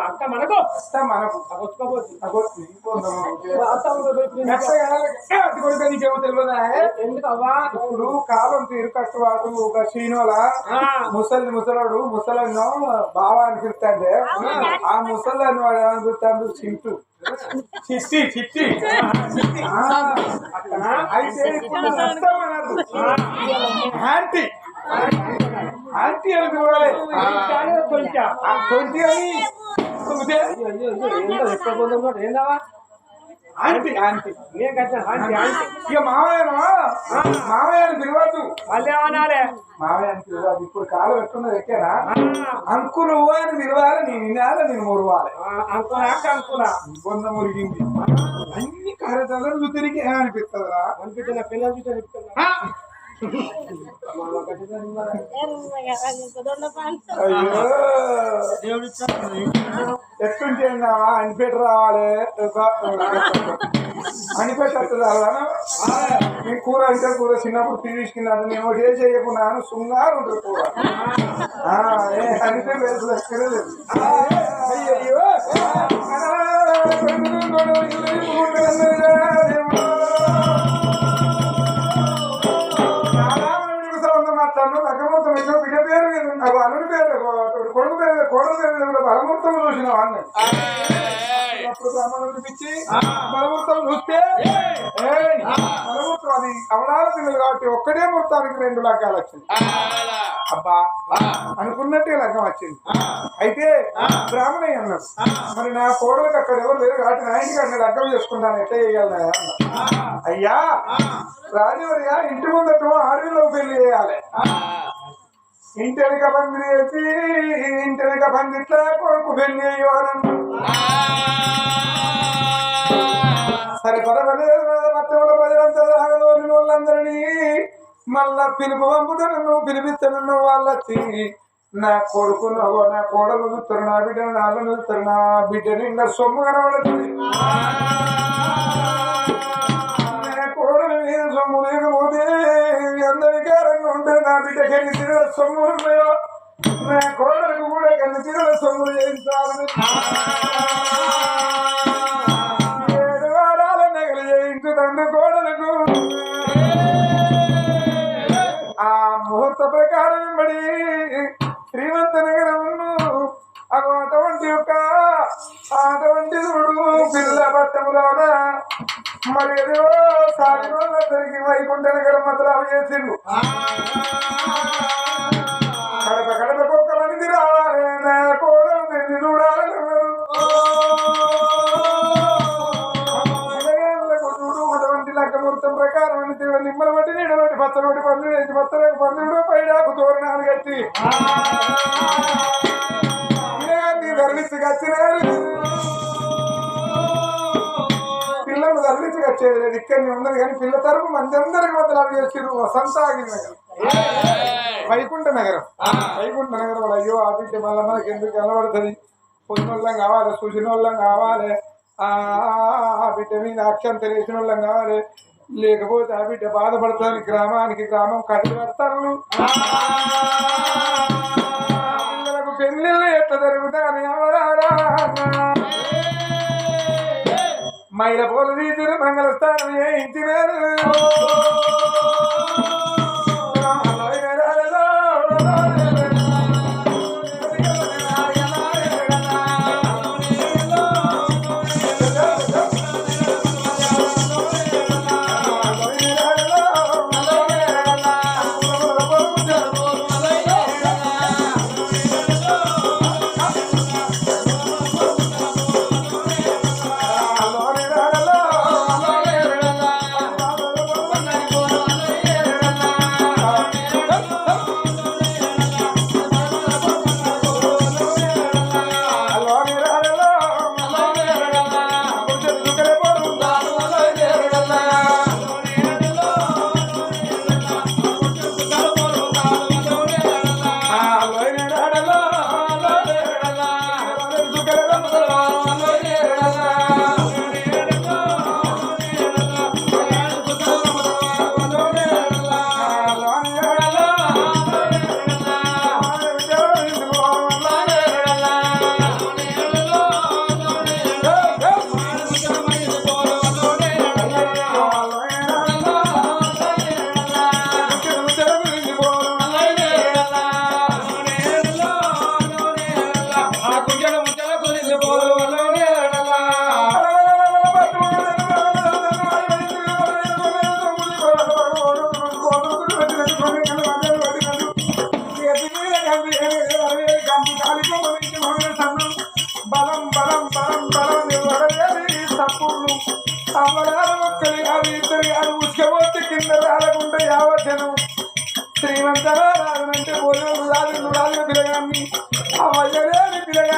అక్క మనకు మనకు వచ్చుకోబోతుంది అగో నీ పొందము. ఎందుకు మెత్తగా అతి కొడుకు నీకేమో తెలియదా అవ్వా ఇప్పుడు కాలం తీరు కట్టువాడు ఒక చీనోల ఆ. ముసలి ముసలాడు ముసలన్నో బావా అని పిలుస్తాండే ఆ ముసలని వాడు ఏమని పిలుస్తాడు చింటూ చిట్టి చిట్టి అయితే ఇప్పుడు నష్టం ఆంటీ అని పిలవాలి కొంచెం ఆ తొంటి అని ఎక్కడ ఏందావా ఆంటీ ఆంటీ నేను కట్టాను ఆంటీ ఆంటీ ఇక మామయ్యను మామయ్య అని పిలవద్దు మళ్ళీ ఏమనాలే పిలవద్దు ఇప్పుడు కాలం ఎట్టున్నది ఎక్కేనా అంకు నువ్వు అని పిలవాలి నేను వినాలి నేను మురవాలి అంకులా అంకులా బొంద మురిగింది అన్ని కార్యక్రమాలు తిరిగి అనిపిస్తుందిరా అనిపించిన పిల్లలు చూస్తే చెప్తున్నా అయ్యో అనిపెట్టు రావాలి అనిపెట్టు రావాలా నీ కూర అంటే కూర చిన్నప్పుడు తీసుకున్నాను నేను ఒకటి ఏ చేయకున్నాను సుంగారు ఉంటుంది కూర అనిపే ఏ అయ్యో బలమూర్తం చూసినావు అన్న అప్పుడు బలమూర్తం చూస్తే బలమూర్తం అది అవడాల పిల్లలు కాబట్టి ఒక్కటే ముహూర్తానికి రెండు లగ్గాలు వచ్చింది. అబ్బా! అనుకున్నట్టే లగ్గం వచ్చింది. అయితే బ్రాహ్మణయ్య అన్నాడు. మరి నా కోడలకు అక్కడ ఎవరు లేరు కాబట్టి నా ఇంటికి అక్కడ లగ్గం చేసుకుంటాను ఎట్లా చేయాలి అయ్యా! రాజవర్య ఇంటి ముందట ఆడవిలో పెళ్ళి చేయాలి. ఇంటెనక వెనుక పందిరి వేసి ఇంటి పందిట్లా కొడుకు పెళ్ళి చేయాలన్నా సరే పర్వాలేదు మట్టి ప్రజలంతా సాగలోని వాళ్ళందరినీ మళ్ళా పిలుపు పంపుతాను నువ్వు పిలిపిస్తాను వాళ్ళొచ్చి నా కొడుకు నవ్వు నా కోడలు చూస్తారు నా బిడ్డను నాన్న చూస్తారు నా బిడ్డని ఇంకా సొమ్ము కనబడుతుంది. ఉంటుంది తిరుగుల సొమ్ములు ఉన్నాయో? నా కోడలకు కూడా కన్ను తిరుగుల సొమ్ములు చేయించాలని ఏడు వారాల నగలు చేయించు తండ్రి కోడలకు. ఆ ముహూర్త ప్రకారం వెంబడి శ్రీమంత నగరమును అటువంటి యొక్క అటువంటి చూడు. పిల్ల పట్టములోన మరి ఏదో సాగి రోజులకి వైకుంఠ నగరం మతలాలు చేసిండు కడప కడప ఒక్క మంది రావాలి నా కోడలు చూడాలని ప్రకారం నిమ్మల బట్టి నీడబట్టి పచ్చనోటి పందులు వేసి పచ్చలకు పందులు పైడాకు తోరణాలు కట్టి. కచ్చినారు కచ్చేది లేదు ఇక్కడనే ఉన్నది కానీ పిల్ల తరపు మంది అందరికి మొదలు చేసిరు వసంతాగి నగరం. వైకుంఠ నగరం. వైకుంఠ నగరం వాళ్ళు అయ్యో ఆ బిడ్డ మళ్ళీ మనకి ఎందుకు కనబడుతుంది? పొందిన వాళ్ళం కావాలి చూసిన వాళ్ళం కావాలి. ఆ బిడ్డ మీద అక్షంతలు వేసిన వాళ్ళం కావాలి. లేకపోతే ఆ బిడ్డ బాధపడుతుంది గ్రామానికి గ్రామం కదిలి పెడతారు మైల పోలు తీసిన మంగళ స్థానం చేయించినారు.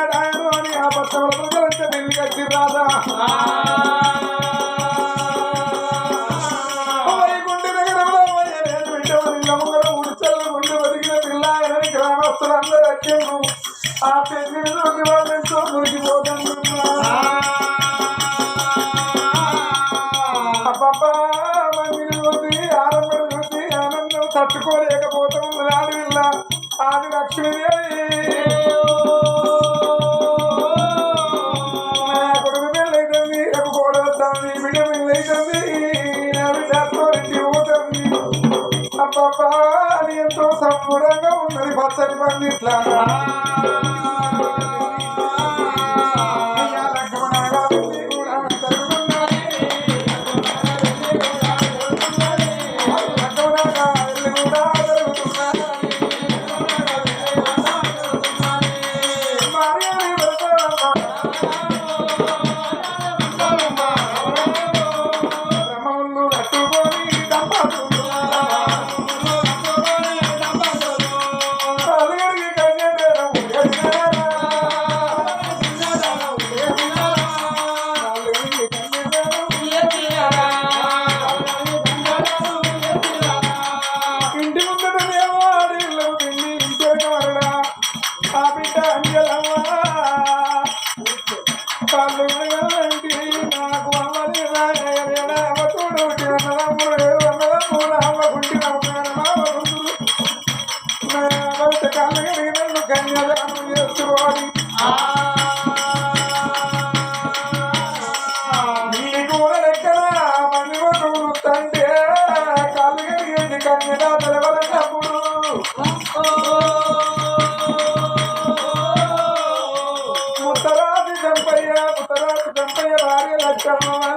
నారాయణ అని ఆ పట్టణ ప్రజలంతా పెళ్ళి కట్టి రాదా దూరంగా ఉన్నది పచ్చని పండిట్లా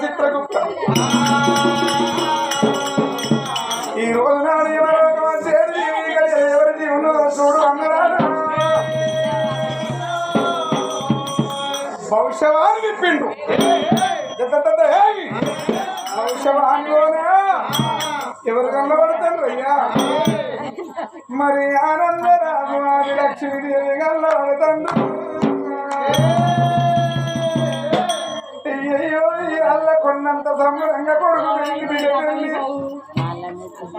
చిత్రగుప్త ఈ రోజు నాడు యమలోకం చేరి ఎవరి జీవనో చూడు అన్నరాడు భవిష్యవాణి విప్పిండు భవిష్యవాణిలోనే ఎవరు కనబడతారు అయ్యా? మరి ఆనంద చిడిగల్లాడ తండ్రి అయ్యో అల్ల కొన్నంత సంబరంగా కొడుకు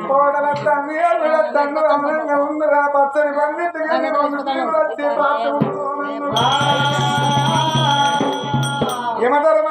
కోడల తండ్రి అల్లుడ తండ్రి అమరంగా ఉందిరా పచ్చని పండితుగా వచ్చి ఏమంటారు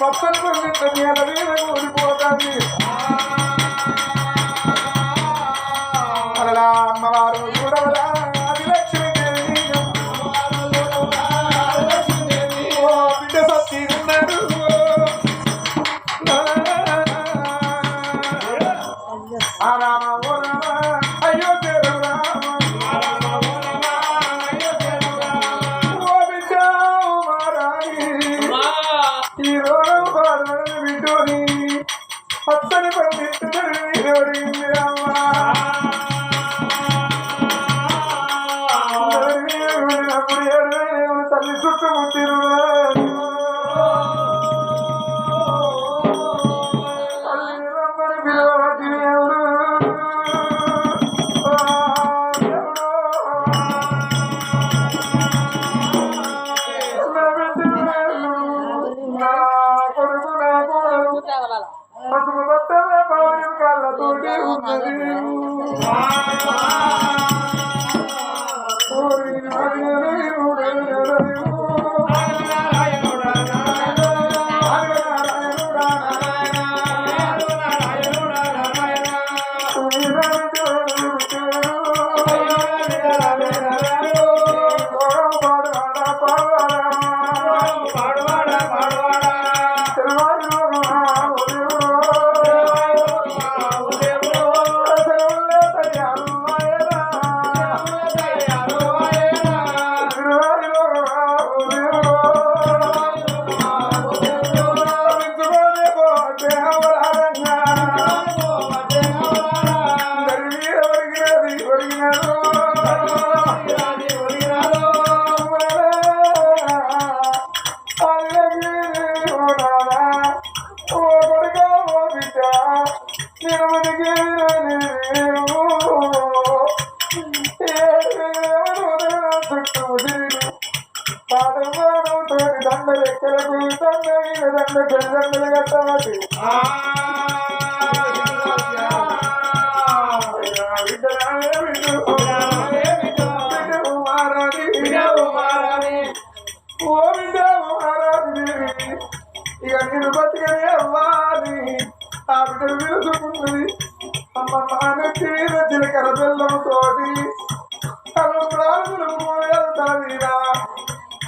పక్కన ఊరిపోతాను ಅವರ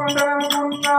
తప్పకుండా